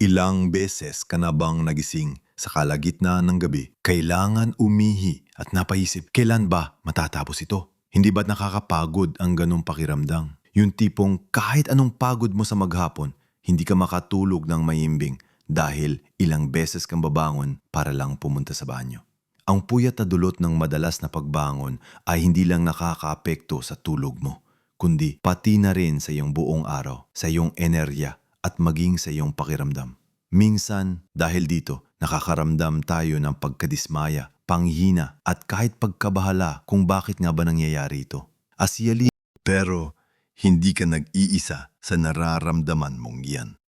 Ilang beses ka na bang nagising sa kalagitnaan ng gabi? Kailangan umihi at napaisip, kailan ba matatapos ito? Hindi ba't nakakapagod ang ganong pakiramdam? Yung tipong kahit anong pagod mo sa maghapon, hindi ka makatulog ng mayimbing dahil ilang beses kang babangon para lang pumunta sa banyo. Ang puyat na dulot ng madalas na pagbangon ay hindi lang nakakaapekto sa tulog mo, kundi pati na rin sa iyong buong araw, sa iyong enerya at maging sa iyong pakiramdam. Minsan, dahil dito, nakakaramdam tayo ng pagkadismaya, panghina at kahit pagkabahala kung bakit nga ba nangyayari ito. Asyali, pero hindi ka nag-iisa sa nararamdaman mong yan.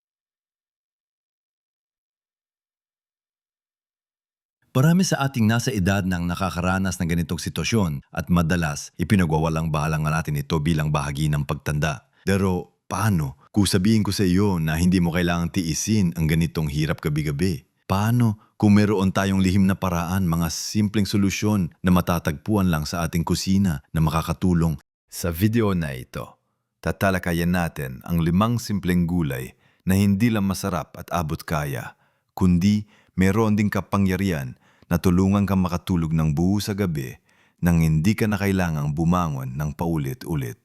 Marami sa ating nasa edad ng nakakaranas ng ganitong sitwasyon at madalas ipinagwawalang bahala natin ito bilang bahagi ng pagtanda. Pero paano kung sabihin ko sa iyo na hindi mo kailangang tiisin ang ganitong hirap gabi-gabi? Paano kung meron tayong lihim na paraan, mga simpleng solusyon na matatagpuan lang sa ating kusina na makakatulong? Sa video na ito, tatalakayan natin ang limang simpleng gulay na hindi lang masarap at abot kaya, kundi meron ding kapangyarihan na tulungan kang makatulog ng buo sa gabi nang hindi ka na kailangang bumangon ng paulit-ulit.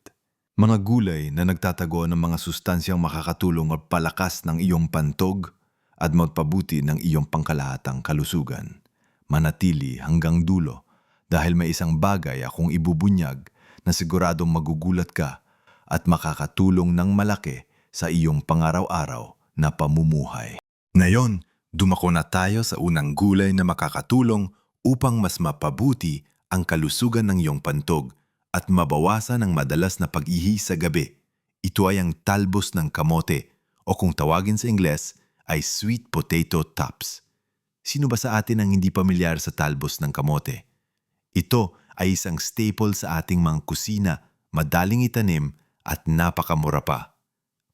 Mga gulay na nagtatago ng mga sustansyang makakatulong at palakas ng iyong pantog at magpabuti ng iyong pangkalahatang kalusugan. Manatili hanggang dulo dahil may isang bagay akong ibubunyag na siguradong magugulat ka at makakatulong ng malaki sa iyong pangaraw-araw na pamumuhay. Ngayon, dumako na tayo sa unang gulay na makakatulong upang mas mapabuti ang kalusugan ng iyong pantog at mabawasan ang madalas na pag-ihi sa gabi. Ito ay ang talbos ng kamote o kung tawagin sa Ingles ay sweet potato tops. Sino ba sa atin ang hindi pamilyar sa talbos ng kamote? Ito ay isang staple sa ating mga kusina, madaling itanim at napakamura pa.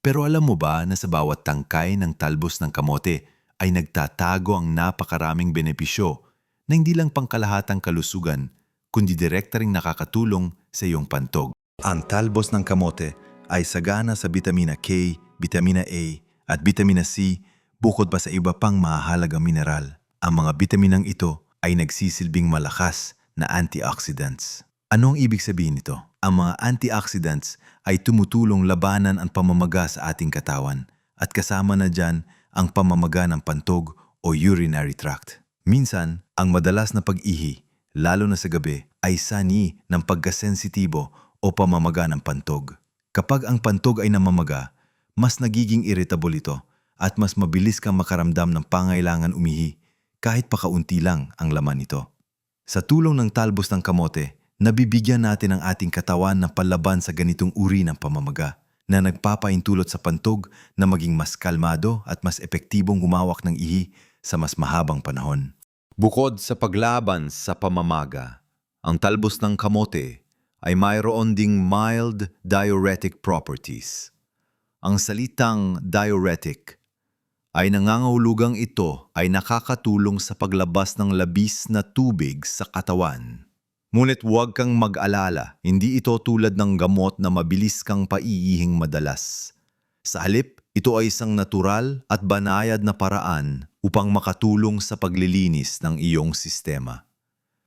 Pero alam mo ba na sa bawat tangkay ng talbos ng kamote ay nagtatago ang napakaraming benepisyo na hindi lang pangkalahatang kalusugan, kundi direkta ring nakakatulong sa iyong pantog. Ang talbos ng kamote ay sagana sa vitamina K, vitamina A at vitamina C bukod pa sa iba pang mahalagang mineral. Ang mga bitaminang ito ay nagsisilbing malakas na antioxidants. Anong ibig sabihin nito? Ang mga antioxidants ay tumutulong labanan ang pamamaga sa ating katawan at kasama na dyan ang pamamaga ng pantog o urinary tract. Minsan, ang madalas na pag-ihi, lalo na sa gabi, ay sani ng pagkasensitibo o pamamaga ng pantog. Kapag ang pantog ay namamaga, mas nagiging irritable ito at mas mabilis kang makaramdam ng pangailangan umihi kahit pakaunti lang ang laman nito. Sa tulong ng talbos ng kamote, nabibigyan natin ang ating katawan ng palaban sa ganitong uri ng pamamaga na nagpapaintulot sa pantog na maging mas kalmado at mas epektibong humawak ng ihi sa mas mahabang panahon. Bukod sa paglaban sa pamamaga, ang talbos ng kamote ay mayroon ding mild diuretic properties. Ang salitang diuretic ay nangangahulugang ito ay nakakatulong sa paglabas ng labis na tubig sa katawan. Ngunit huwag kang mag-alala, hindi ito tulad ng gamot na mabilis kang paiihing madalas. Sa halip, ito ay isang natural at banayad na paraan upang makatulong sa paglilinis ng iyong sistema.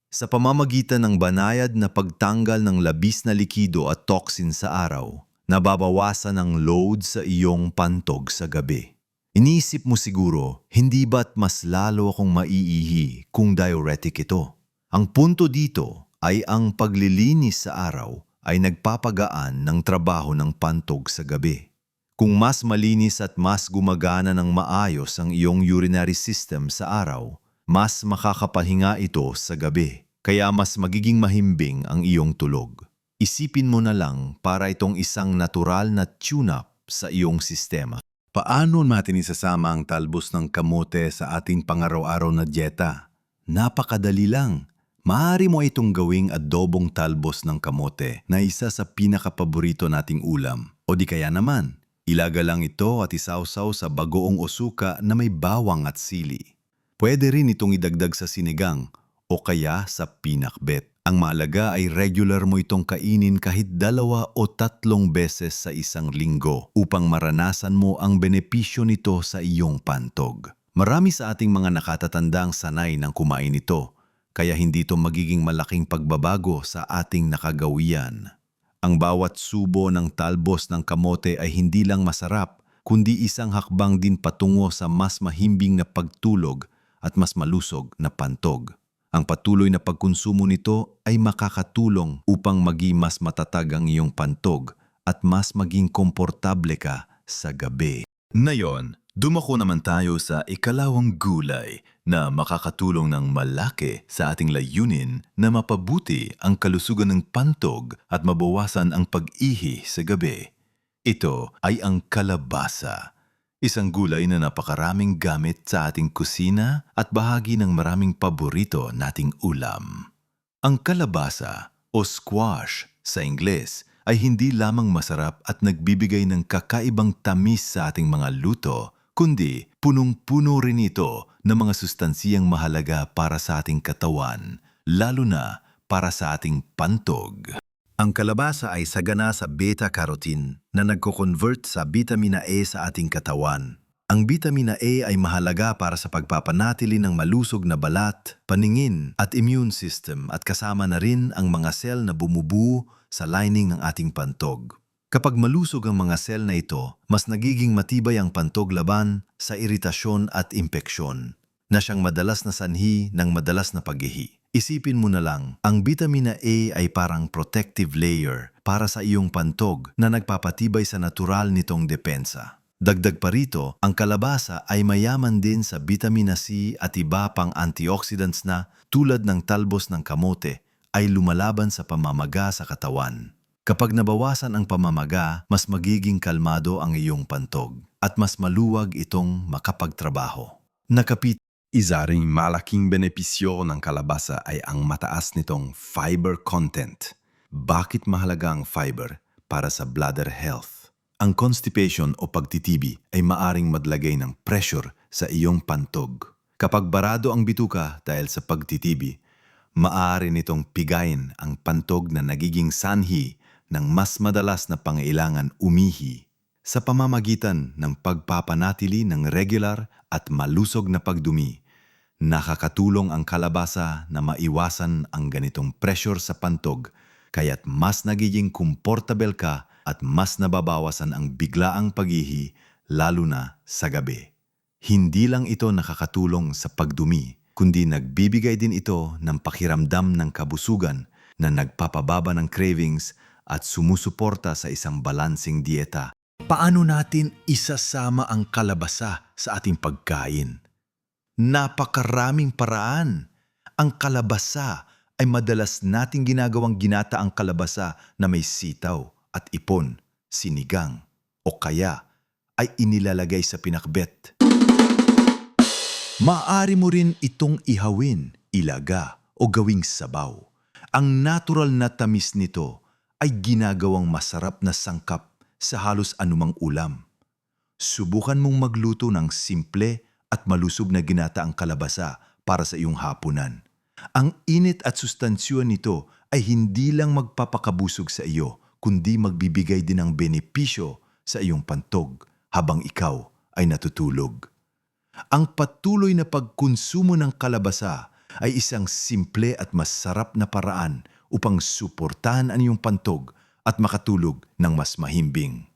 Sa pamamagitan ng banayad na pagtanggal ng labis na likido at toxin sa araw, nababawasan ang load sa iyong pantog sa gabi. Iniisip mo siguro, hindi ba't mas lalo akong maiihi kung diuretic ito? Ang punto dito ay ang paglilinis sa araw ay nagpapagaan ng trabaho ng pantog sa gabi. Kung mas malinis at mas gumagana ng maayos ang iyong urinary system sa araw, mas makakapahinga ito sa gabi, kaya mas magiging mahimbing ang iyong tulog. Isipin mo na lang para itong isang natural na tune-up sa iyong sistema. Paano natin isasama ang talbos ng kamote sa ating pangaraw-araw na dieta? Napakadali lang. Maaari mo itong gawing adobong talbos ng kamote na isa sa pinakapaborito nating ulam. O di kaya naman, ilaga lang ito at isawsaw sa bagoong osuka na may bawang at sili. Pwede rin itong idagdag sa sinigang o kaya sa pinakbet. Ang mahalaga ay regular mo itong kainin kahit dalawa o tatlong beses sa isang linggo upang maranasan mo ang benepisyo nito sa iyong pantog. Marami sa ating mga nakatatandang sanay ng kumain ito, kaya hindi ito magiging malaking pagbabago sa ating nakagawian. Ang bawat subo ng talbos ng kamote ay hindi lang masarap, kundi isang hakbang din patungo sa mas mahimbing na pagtulog at mas malusog na pantog. Ang patuloy na pagkonsumo nito ay makakatulong upang maging mas matatag ang iyong pantog at mas maging komportable ka sa gabi. Ngayon, dumako naman tayo sa ikalawang gulay na makakatulong ng malaki sa ating layunin na mapabuti ang kalusugan ng pantog at mabawasan ang pag-ihi sa gabi. Ito ay ang kalabasa. Isang gulay na napakaraming gamit sa ating kusina at bahagi ng maraming paborito nating ulam. Ang kalabasa o squash sa Ingles ay hindi lamang masarap at nagbibigay ng kakaibang tamis sa ating mga luto, kundi punong-puno rin ito ng mga sustansiyang mahalaga para sa ating katawan, lalo na para sa ating pantog. Ang kalabasa ay sagana sa beta-carotene na nagko-convert sa vitamina A sa ating katawan. Ang vitamina A ay mahalaga para sa pagpapanatili ng malusog na balat, paningin at immune system at kasama na rin ang mga sel na bumubuo sa lining ng ating pantog. Kapag malusog ang mga sel na ito, mas nagiging matibay ang pantog laban sa iritasyon at impeksyon na siyang madalas na sanhi ng madalas na paghihi. Isipin mo na lang, ang vitamina A ay parang protective layer para sa iyong pantog na nagpapatibay sa natural nitong depensa. Dagdag pa rito, ang kalabasa ay mayaman din sa vitamina C at iba pang antioxidants na tulad ng talbos ng kamote ay lumalaban sa pamamaga sa katawan. Kapag nabawasan ang pamamaga, mas magiging kalmado ang iyong pantog at mas maluwag itong makapagtrabaho. Nakapit Isa ring malaking benepisyo ng kalabasa ay ang mataas nitong fiber content. Bakit mahalaga ang fiber para sa bladder health? Ang constipation o pagtitibi ay maaring madlagay ng pressure sa iyong pantog. Kapag barado ang bituka dahil sa pagtitibi, maaari nitong pigayin ang pantog na nagiging sanhi ng mas madalas na pangailangan umihi. Sa pamamagitan ng pagpapanatili ng regular at malusog na pagdumi, nakakatulong ang kalabasa na maiwasan ang ganitong pressure sa pantog kaya't mas nagiging komportable ka at mas nababawasan ang biglaang paghihi lalo na sa gabi. Hindi lang ito nakakatulong sa pagdumi, kundi nagbibigay din ito ng pakiramdam ng kabusugan na nagpapababa ng cravings at sumusuporta sa isang balansing dieta. Paano natin isasama ang kalabasa sa ating pagkain? Napakaraming paraan. Ang kalabasa ay madalas nating ginagawang ginata ang kalabasa na may sitaw at ipon, sinigang, o kaya ay inilalagay sa pinakbet. Maaari mo rin itong ihawin, ilaga, o gawing sabaw. Ang natural na tamis nito ay ginagawang masarap na sangkap sa halos anumang ulam. Subukan mong magluto ng simple at malusog na ginata ang kalabasa para sa iyong hapunan. Ang init at sustansyon nito ay hindi lang magpapakabusog sa iyo, kundi magbibigay din ng benepisyo sa iyong pantog habang ikaw ay natutulog. Ang patuloy na pagkonsumo ng kalabasa ay isang simple at masarap na paraan upang suportahan ang iyong pantog at makatulog ng mas mahimbing.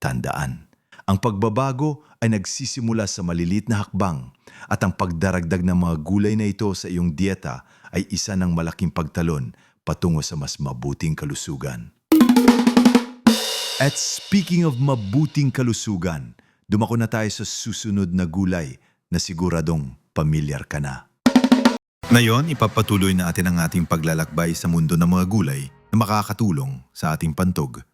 Tandaan, ang pagbabago ay nagsisimula sa malilit na hakbang at ang pagdaragdag ng mga gulay na ito sa iyong dieta ay isa ng malaking pagtalon patungo sa mas mabuting kalusugan. At speaking of mabuting kalusugan, dumako na tayo sa susunod na gulay na siguradong pamilyar ka na. Ngayon, ipapatuloy natin ang ating paglalakbay sa mundo ng mga gulay na makakatulong sa ating pantog.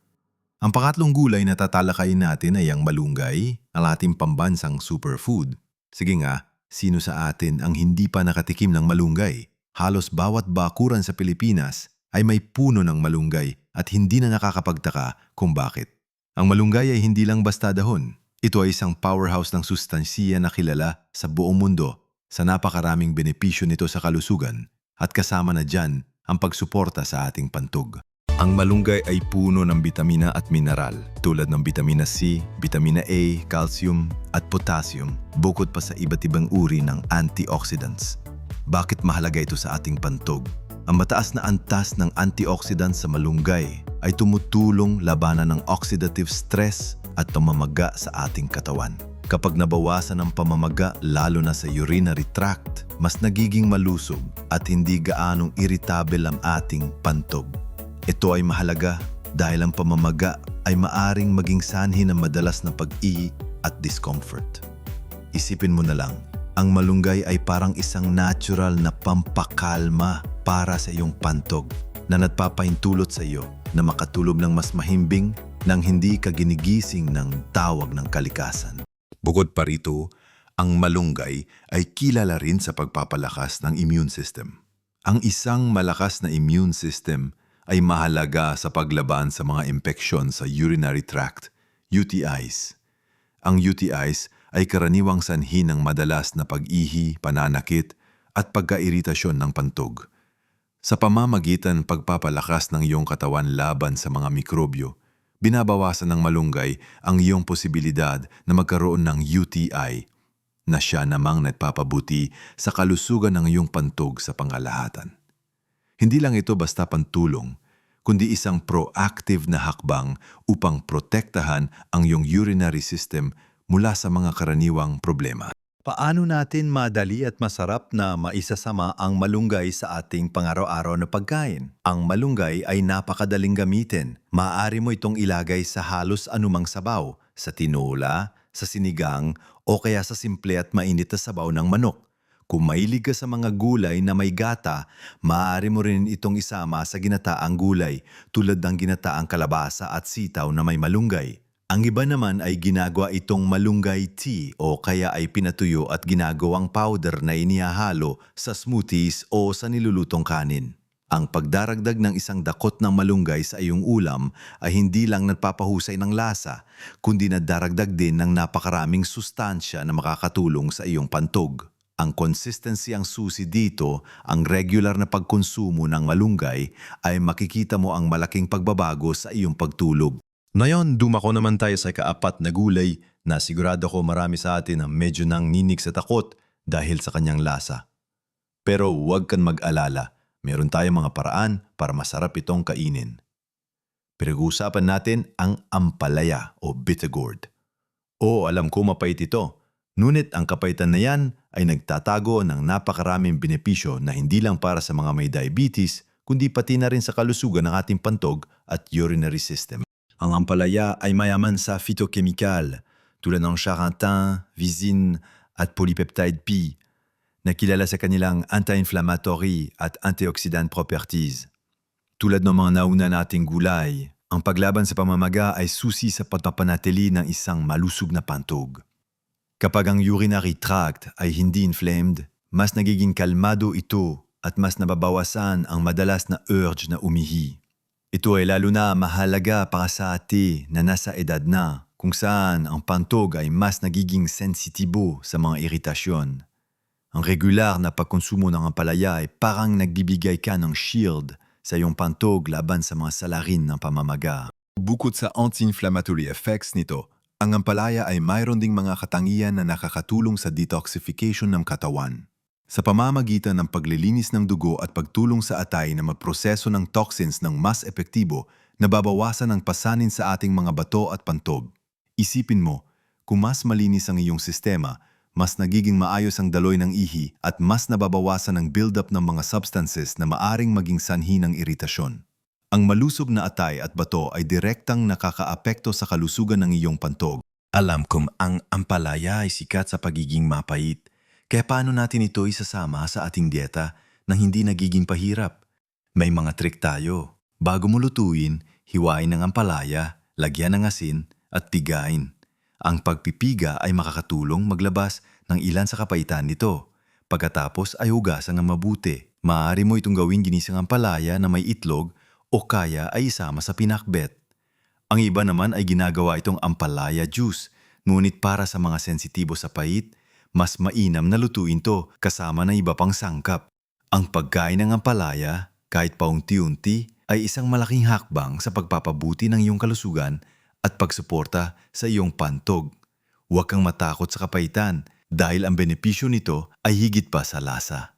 Ang pangatlong gulay na tatalakayin natin ay ang malunggay, ang ating pambansang superfood. Sige nga, sino sa atin ang hindi pa nakatikim ng malunggay? Halos bawat bakuran sa Pilipinas ay may puno ng malunggay at hindi na nakakapagtaka kung bakit. Ang malunggay ay hindi lang basta dahon. Ito ay isang powerhouse ng sustansiya na kilala sa buong mundo sa napakaraming benepisyo nito sa kalusugan at kasama na dyan ang pagsuporta sa ating pantog. Ang malunggay ay puno ng bitamina at mineral tulad ng bitamina C, bitamina A, calcium at potassium bukod pa sa iba't ibang uri ng antioxidants. Bakit mahalaga ito sa ating pantog? Ang mataas na antas ng antioxidants sa malunggay ay tumutulong labanan ng oxidative stress at pamamaga sa ating katawan. Kapag nabawasan ang pamamaga lalo na sa urinary tract, mas nagiging malusog at hindi gaanong irritable ang ating pantog. Ito ay mahalaga dahil ang pamamaga ay maaring maging sanhi ng madalas na pag-ihi at discomfort. Isipin mo na lang, ang malunggay ay parang isang natural na pampakalma para sa iyong pantog na nagpapahintulot sa iyo na makatulog ng mas mahimbing nang hindi ka ginigising ng tawag ng kalikasan. Bukod pa rito, ang malunggay ay kilala rin sa pagpapalakas ng immune system. Ang isang malakas na immune system ay mahalaga sa paglaban sa mga impeksyon sa urinary tract, UTIs. Ang UTIs ay karaniwang sanhi ng madalas na pag-ihi, pananakit at pagkairitasyon ng pantog. Sa pamamagitan pagpapalakas ng iyong katawan laban sa mga mikrobyo, binabawasan ng malunggay ang iyong posibilidad na magkaroon ng UTI na siya namang nagpapabuti sa kalusugan ng iyong pantog sa pangalahatan. Hindi lang ito basta pantulong, kundi isang proactive na hakbang upang protektahan ang iyong urinary system mula sa mga karaniwang problema. Paano natin madali at masarap na maisasama ang malunggay sa ating pangaraw-araw na pagkain? Ang malunggay ay napakadaling gamitin. Maaari mo itong ilagay sa halos anumang sabaw, sa tinola, sa sinigang, o kaya sa simple at mainit na sabaw ng manok. Kung mahilig ka sa mga gulay na may gata, maaari mo rin itong isama sa ginataang gulay tulad ng ginataang kalabasa at sitaw na may malunggay. Ang iba naman ay ginagawa itong malunggay tea o kaya ay pinatuyo at ginagawang powder na inihahalo sa smoothies o sa nilulutong kanin. Ang pagdaragdag ng isang dakot ng malunggay sa iyong ulam ay hindi lang nagpapahusay ng lasa, kundi nadaragdag din ng napakaraming sustansya na makakatulong sa iyong pantog. Ang consistency ang susi dito, ang regular na pagkonsumo ng malunggay ay makikita mo ang malaking pagbabago sa iyong pagtulog. Ngayon, dumako naman tayo sa ikaapat na gulay na sigurado ko marami sa atin ang medyo nang ninig sa takot dahil sa kanyang lasa. Pero huwag kang mag-alala, meron tayong mga paraan para masarap itong kainin. Pinag-uusapan natin ang ampalaya o bitter gourd. Oo, alam ko mapait ito. Ngunit ang kapaitan na yan ay nagtatago ng napakaraming benepisyo na hindi lang para sa mga may diabetes, kundi pati na rin sa kalusugan ng ating pantog at urinary system. Ang ampalaya ay mayaman sa phytochemical tulad ng charantin, visin at polypeptide P na kilala sa kanilang anti-inflammatory at antioxidant properties. Tulad ng mga nauna nating gulay, ang paglaban sa pamamaga ay susi sa pagpapanatili ng isang malusog na pantog. Kapag ang urinary tract ay hindi inflamed, mas nagiging kalmado ito at mas nababawasan ang madalas na urge na umihi. Ito ay lalo na mahalaga para sa ate na nasa edad na kung saan ang pantog ay mas nagiging sensitibo sa mga iritasyon. Ang regular na pagkonsumo ng ampalaya ay parang nagbibigay ka ng shield sa iyong pantog laban sa mga salarin ng pamamaga. Bukod sa anti-inflammatory effects nito, ang ampalaya ay mayroon ding mga katangian na nakakatulong sa detoxification ng katawan. Sa pamamagitan ng paglilinis ng dugo at pagtulong sa atay na magproseso ng toxins ng mas epektibo, nababawasan ang pasanin sa ating mga bato at pantob. Isipin mo, kung mas malinis ang iyong sistema, mas nagiging maayos ang daloy ng ihi at mas nababawasan ang buildup ng mga substances na maaring maging sanhi ng iritasyon. Ang malusog na atay at bato ay direktang nakakaapekto sa kalusugan ng iyong pantog. Alam kong ang ampalaya ay sikat sa pagiging mapait, kaya paano natin ito isasama sa ating dieta nang hindi nagiging pahirap? May mga trick tayo. Bago mo lutuin, hiwain ng ampalaya, lagyan ng asin at pigain. Ang pagpipiga ay makakatulong maglabas ng ilan sa kapaitan nito. Pagkatapos ay hugasan ng mabuti. Maaari mo itong gawing ginisang ampalaya na may itlog o kaya ay isama sa pinakbet. Ang iba naman ay ginagawa itong ampalaya juice, ngunit para sa mga sensitibo sa pait, mas mainam na lutuin to kasama ng iba pang sangkap. Ang pagkain ng ampalaya kahit paunti-unti ay isang malaking hakbang sa pagpapabuti ng iyong kalusugan at pagsuporta sa iyong pantog. Huwag kang matakot sa kapaitan dahil ang benepisyo nito ay higit pa sa lasa.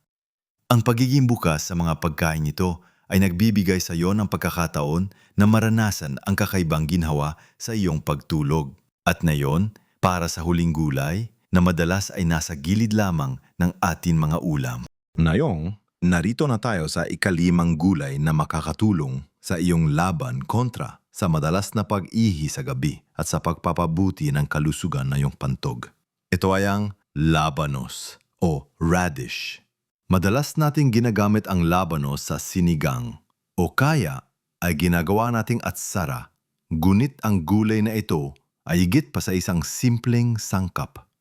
Ang pagiging bukas sa mga pagkain nito ay nagbibigay sa iyo ng pagkakataon na maranasan ang kakaibang ginhawa sa iyong pagtulog. At na yon, para sa huling gulay na madalas ay nasa gilid lamang ng atin mga ulam. Ngayong, narito na tayo sa ikalimang gulay na makakatulong sa iyong laban kontra sa madalas na pag-ihi sa gabi at sa pagpapabuti ng kalusugan na iyong pantog. Ito ay ang labanos o radish. Madalas nating ginagamit ang labanos sa sinigang o kaya ay ginagawa nating atsara. Gunit ang gulay na ito ay higit pa sa isang simpleng sangkap.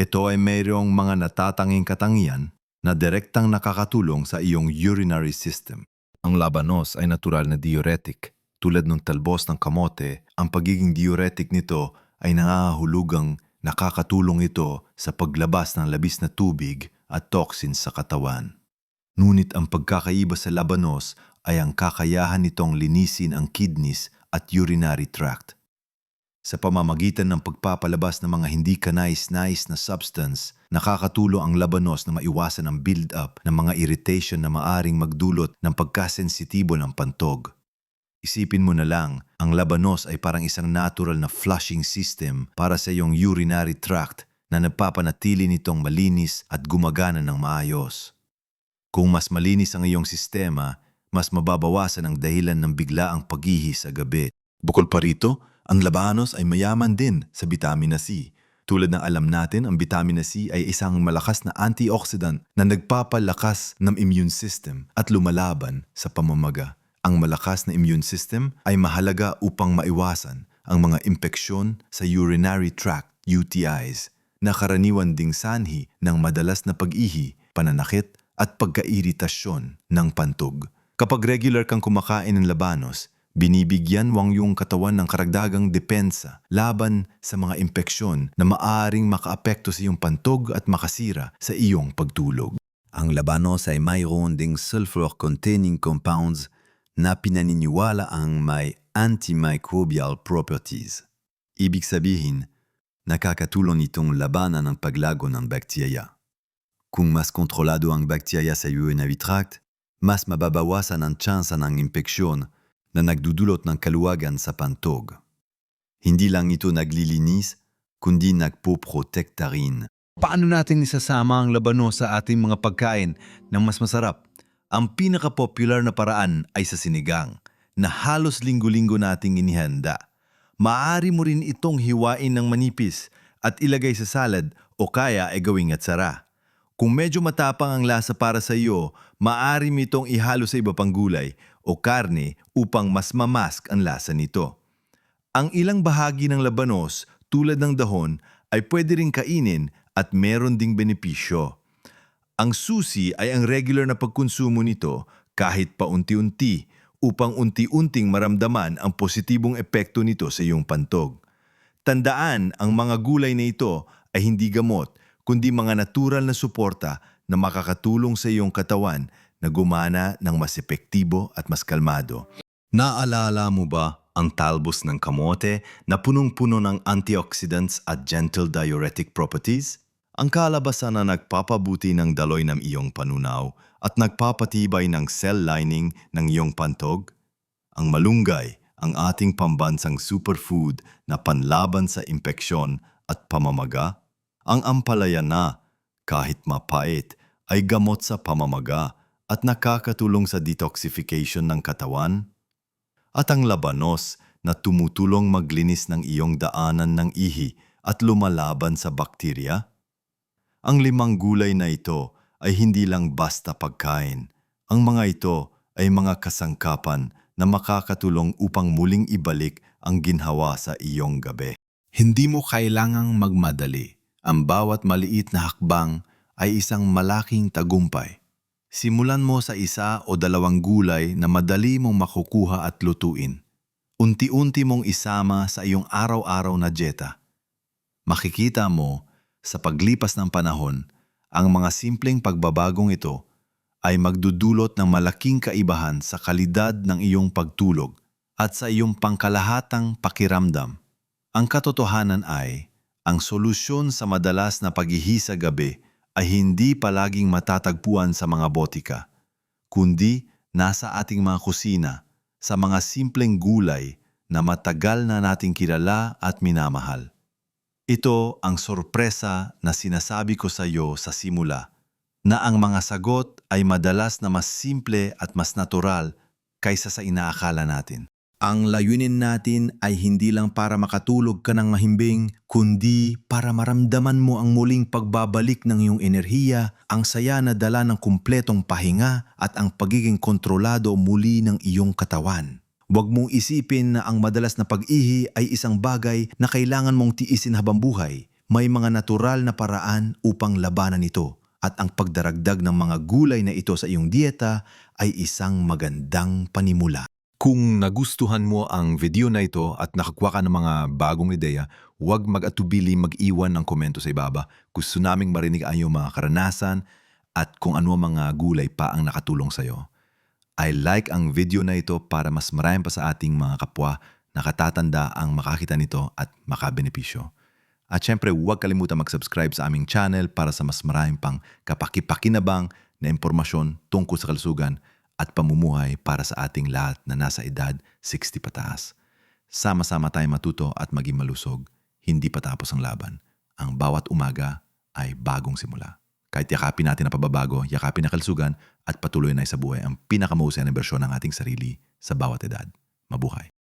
Ito ay mayroong mga natatanging katangian na direktang nakakatulong sa iyong urinary system. Ang labanos ay natural na diuretic. Tulad ng talbos ng kamote, ang pagiging diuretic nito ay nangahulugang nakakatulong ito sa paglabas ng labis na tubig at toxins sa katawan. Ngunit ang pagkakaiba sa labanos ay ang kakayahan nitong linisin ang kidneys at urinary tract. Sa pamamagitan ng pagpapalabas ng mga hindi kanais-nais na substance, nakakatulong ang labanos na maiwasan ang build-up ng mga irritation na maaring magdulot ng pagkasensitibo ng pantog. Isipin mo na lang, ang labanos ay parang isang natural na flushing system para sa iyong urinary tract na nagpapanatili nitong malinis at gumagana ng maayos. Kung mas malinis ang iyong sistema, mas mababawasan ang dahilan ng biglaang paghihi sa gabi. Bukod pa rito, ang labanos ay mayaman din sa vitamina C. Tulad ng alam natin, ang vitamina C ay isang malakas na antioxidant na nagpapalakas ng immune system at lumalaban sa pamamaga. Ang malakas na immune system ay mahalaga upang maiwasan ang mga impeksyon sa urinary tract UTIs na karaniwan ding sanhi ng madalas na pag-ihi, pananakit at pagkairitasyon ng pantog. Kapag regular kang kumakain ng labanos, binibigyan wang yung katawan ng karagdagang depensa laban sa mga impeksyon na maaring makaapekto sa iyong pantog at makasira sa iyong pagtulog. Ang labanos ay mayroon ding sulfur-containing compounds na pinaniniwala ang may antimicrobial properties. Ibig sabihin, nakakatulong itong labanan ang paglago ng bakterya. Kung mas kontrolado ang bakterya sa urinary tract, mas mababawasan ang tsansa ng impeksyon na nagdudulot ng kaluwagan sa pantog. Hindi lang ito naglilinis, kundi nagpo-protekta rin. Paano natin isasama ang labanos sa ating mga pagkain ng mas masarap? Ang pinaka-popular na paraan ay sa sinigang, na halos linggo-linggo nating inihanda. Maaari mo rin itong hiwain ng manipis at ilagay sa salad o kaya ay gawing atsara. Kung medyo matapang ang lasa para sa iyo, maaari mo itong ihalo sa iba pang gulay o karne upang mas mamask ang lasa nito. Ang ilang bahagi ng labanos tulad ng dahon ay pwede rin kainin at meron ding benepisyo. Ang susi ay ang regular na pagkonsumo nito kahit paunti-unti upang unti-unting maramdaman ang positibong epekto nito sa iyong pantog. Tandaan, ang mga gulay na ito ay hindi gamot, kundi mga natural na suporta na makakatulong sa iyong katawan na gumana ng mas epektibo at mas kalmado. Naalala mo ba ang talbos ng kamote na punong-puno ng antioxidants at gentle diuretic properties? Ang kalabasan na nagpapabuti ng daloy ng iyong panunaw at nagpapatibay ng cell lining ng iyong pantog? Ang malunggay, ang ating pambansang superfood na panlaban sa impeksyon at pamamaga? Ang ampalaya na, kahit mapait, ay gamot sa pamamaga at nakakatulong sa detoxification ng katawan? At ang labanos na tumutulong maglinis ng iyong daanan ng ihi at lumalaban sa bakterya? Ang limang gulay na ito ay hindi lang basta pagkain. Ang mga ito ay mga kasangkapan na makakatulong upang muling ibalik ang ginhawa sa iyong gabi. Hindi mo kailangang magmadali. Ang bawat maliit na hakbang ay isang malaking tagumpay. Simulan mo sa isa o dalawang gulay na madali mong makukuha at lutuin. Unti-unti mong isama sa iyong araw-araw na dieta. Makikita mo sa paglipas ng panahon, ang mga simpleng pagbabagong ito ay magdudulot ng malaking kaibahan sa kalidad ng iyong pagtulog at sa iyong pangkalahatang pakiramdam. Ang katotohanan ay, ang solusyon sa madalas na paghihi sa gabi ay hindi palaging matatagpuan sa mga botika, kundi nasa ating mga kusina, sa mga simpleng gulay na matagal na nating kilala at minamahal. Ito ang sorpresa na sinasabi ko sa iyo sa simula, na ang mga sagot ay madalas na mas simple at mas natural kaysa sa inaakala natin. Ang layunin natin ay hindi lang para makatulog ka ng mahimbing, kundi para maramdaman mo ang muling pagbabalik ng iyong enerhiya, ang saya na dala ng kumpletong pahinga at ang pagiging kontrolado muli ng iyong katawan. Huwag mong isipin na ang madalas na pag-ihi ay isang bagay na kailangan mong tiisin habang buhay. May mga natural na paraan upang labanan ito at ang pagdaragdag ng mga gulay na ito sa iyong dieta ay isang magandang panimula. Kung nagustuhan mo ang video na ito at nakakuha ka ng mga bagong ideya, huwag mag-atubili mag-iwan ng komento sa ibaba. Gusto naming marinig ang iyong mga karanasan at kung ano mga gulay pa ang nakatulong sa iyo. I like ang video na ito para mas marami pa sa ating mga kapwa nakatatanda ang makakita nito at makabenepisyo. At syempre, huwag kalimutan mag-subscribe sa aming channel para sa mas maraming pang kapakipakinabang na impormasyon tungkol sa kalusugan at pamumuhay para sa ating lahat na nasa edad 60 pataas. Sama-sama tayo matuto at maging malusog. Hindi patapos ang laban. Ang bawat umaga ay bagong simula. Kahit yakapin natin ang pababago, yakapin ang kalusugan at patuloy na sa buhay ang pinakamahusay na bersyon ng ating sarili sa bawat edad. Mabuhay.